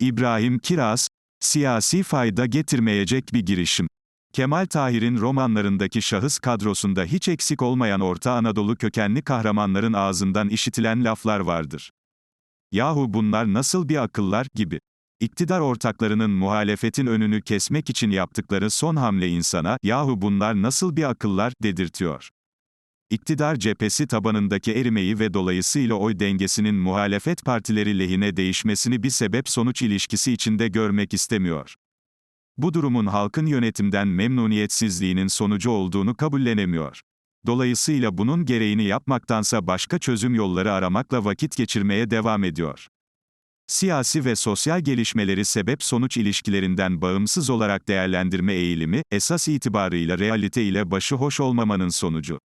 İbrahim Kiraz, siyasi fayda getirmeyecek bir girişim. Kemal Tahir'in romanlarındaki şahıs kadrosunda hiç eksik olmayan Orta Anadolu kökenli kahramanların ağzından işitilen laflar vardır. Yahu bunlar nasıl bir akıllar gibi. İktidar ortaklarının muhalefetin önünü kesmek için yaptıkları son hamle insana, yahu bunlar nasıl bir akıllar, dedirtiyor. İktidar cephesi tabanındaki erimeyi ve dolayısıyla oy dengesinin muhalefet partileri lehine değişmesini bir sebep-sonuç ilişkisi içinde görmek istemiyor. Bu durumun halkın yönetimden memnuniyetsizliğinin sonucu olduğunu kabullenemiyor. Dolayısıyla bunun gereğini yapmaktansa başka çözüm yolları aramakla vakit geçirmeye devam ediyor. Siyasi ve sosyal gelişmeleri sebep-sonuç ilişkilerinden bağımsız olarak değerlendirme eğilimi, esas itibarıyla realite ile başı hoş olmamanın sonucu.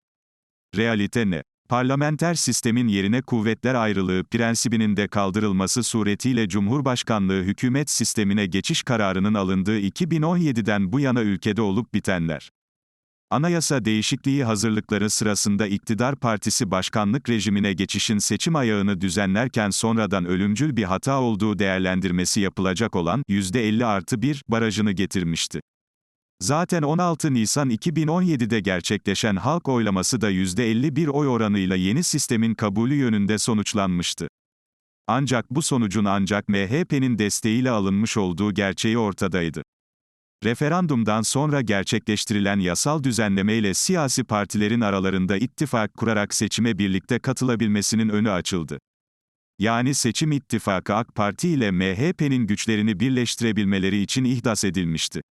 Realite ne? Parlamenter sistemin yerine kuvvetler ayrılığı prensibinin de kaldırılması suretiyle Cumhurbaşkanlığı hükümet sistemine geçiş kararının alındığı 2017'den bu yana ülkede olup bitenler. Anayasa değişikliği hazırlıkları sırasında iktidar partisi başkanlık rejimine geçişin seçim ayağını düzenlerken sonradan ölümcül bir hata olduğu değerlendirmesi yapılacak olan %50 artı 1 barajını getirmişti. Zaten 16 Nisan 2017'de gerçekleşen halk oylaması da %51 oy oranıyla yeni sistemin kabulü yönünde sonuçlanmıştı. Ancak bu sonucun ancak MHP'nin desteğiyle alınmış olduğu gerçeği ortadaydı. Referandumdan sonra gerçekleştirilen yasal düzenlemeyle siyasi partilerin aralarında ittifak kurarak seçime birlikte katılabilmesinin önü açıldı. Yani seçim ittifakı AK Parti ile MHP'nin güçlerini birleştirebilmeleri için ihdas edilmişti.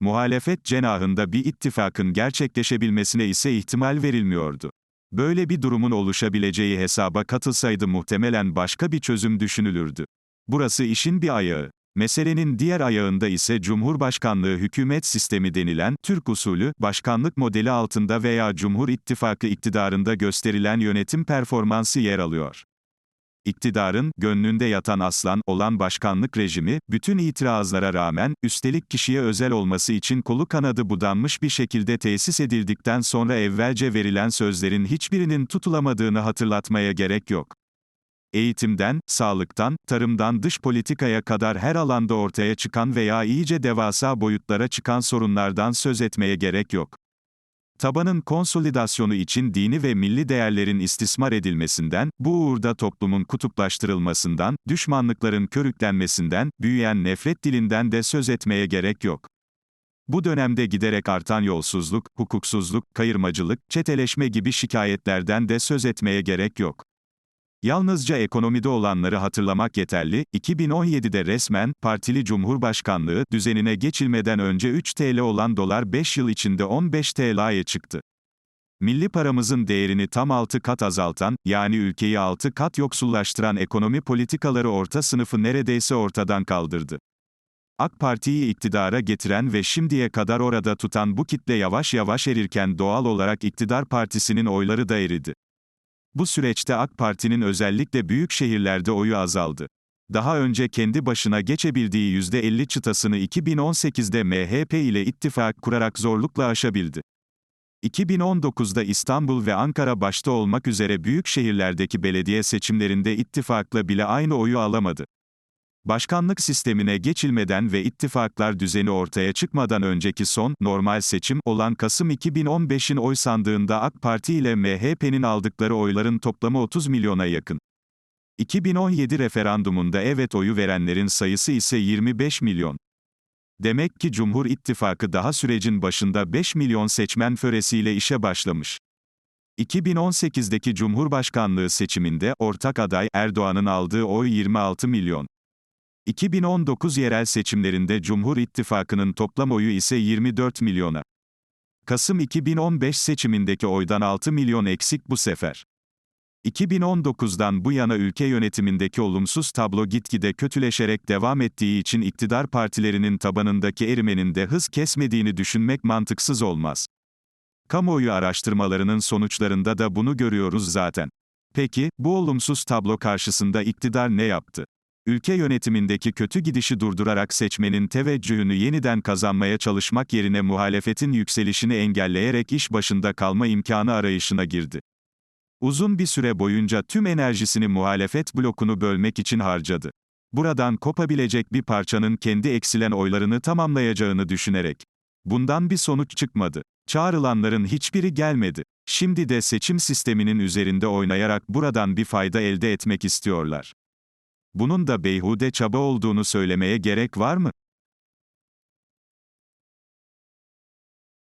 Muhalefet cenahında bir ittifakın gerçekleşebilmesine ise ihtimal verilmiyordu. Böyle bir durumun oluşabileceği hesaba katılsaydı muhtemelen başka bir çözüm düşünülürdü. Burası işin bir ayağı. Meselenin diğer ayağında ise Cumhurbaşkanlığı hükümet sistemi denilen, Türk usulü, başkanlık modeli altında veya Cumhur İttifakı iktidarında gösterilen yönetim performansı yer alıyor. İktidarın, gönlünde yatan aslan, olan başkanlık rejimi, bütün itirazlara rağmen, üstelik kişiye özel olması için kolu kanadı budanmış bir şekilde tesis edildikten sonra evvelce verilen sözlerin hiçbirinin tutulamadığını hatırlatmaya gerek yok. Eğitimden, sağlıktan, tarımdan dış politikaya kadar her alanda ortaya çıkan veya iyice devasa boyutlara çıkan sorunlardan söz etmeye gerek yok. Tabanın konsolidasyonu için dini ve milli değerlerin istismar edilmesinden, bu uğurda toplumun kutuplaştırılmasından, düşmanlıkların körüklenmesinden, büyüyen nefret dilinden de söz etmeye gerek yok. Bu dönemde giderek artan yolsuzluk, hukuksuzluk, kayırmacılık, çeteleşme gibi şikayetlerden de söz etmeye gerek yok. Yalnızca ekonomide olanları hatırlamak yeterli, 2017'de resmen, partili cumhurbaşkanlığı, düzenine geçilmeden önce 3 TL olan dolar 5 yıl içinde 15 TL'ye çıktı. Milli paramızın değerini tam 6 kat azaltan, yani ülkeyi 6 kat yoksullaştıran ekonomi politikaları orta sınıfı neredeyse ortadan kaldırdı. AK Parti'yi iktidara getiren ve şimdiye kadar orada tutan bu kitle yavaş yavaş erirken doğal olarak iktidar partisinin oyları da eridi. Bu süreçte AK Parti'nin özellikle büyük şehirlerde oyu azaldı. Daha önce kendi başına geçebildiği %50 çıtasını 2018'de MHP ile ittifak kurarak zorlukla aşabildi. 2019'da İstanbul ve Ankara başta olmak üzere büyük şehirlerdeki belediye seçimlerinde ittifakla bile aynı oyu alamadı. Başkanlık sistemine geçilmeden ve ittifaklar düzeni ortaya çıkmadan önceki son, normal seçim, olan Kasım 2015'in oy sandığında AK Parti ile MHP'nin aldıkları oyların toplamı 30 milyona yakın. 2017 referandumunda evet oyu verenlerin sayısı ise 25 milyon. Demek ki Cumhur İttifakı daha sürecin başında 5 milyon seçmen föresiyle işe başlamış. 2018'deki Cumhurbaşkanlığı seçiminde ortak aday Erdoğan'ın aldığı oy 26 milyon. 2019 yerel seçimlerinde Cumhur İttifakı'nın toplam oyu ise 24 milyona. Kasım 2015 seçimindeki oydan 6 milyon eksik bu sefer. 2019'dan bu yana ülke yönetimindeki olumsuz tablo gitgide kötüleşerek devam ettiği için iktidar partilerinin tabanındaki erimenin de hız kesmediğini düşünmek mantıksız olmaz. Kamuoyu araştırmalarının sonuçlarında da bunu görüyoruz zaten. Peki, bu olumsuz tablo karşısında iktidar ne yaptı? Ülke yönetimindeki kötü gidişi durdurarak seçmenin teveccühünü yeniden kazanmaya çalışmak yerine muhalefetin yükselişini engelleyerek iş başında kalma imkanı arayışına girdi. Uzun bir süre boyunca tüm enerjisini muhalefet blokunu bölmek için harcadı. Buradan kopabilecek bir parçanın kendi eksilen oylarını tamamlayacağını düşünerek. Bundan bir sonuç çıkmadı. Çağrılanların hiçbiri gelmedi. Şimdi de seçim sisteminin üzerinde oynayarak buradan bir fayda elde etmek istiyorlar. Bunun da beyhude çaba olduğunu söylemeye gerek var mı?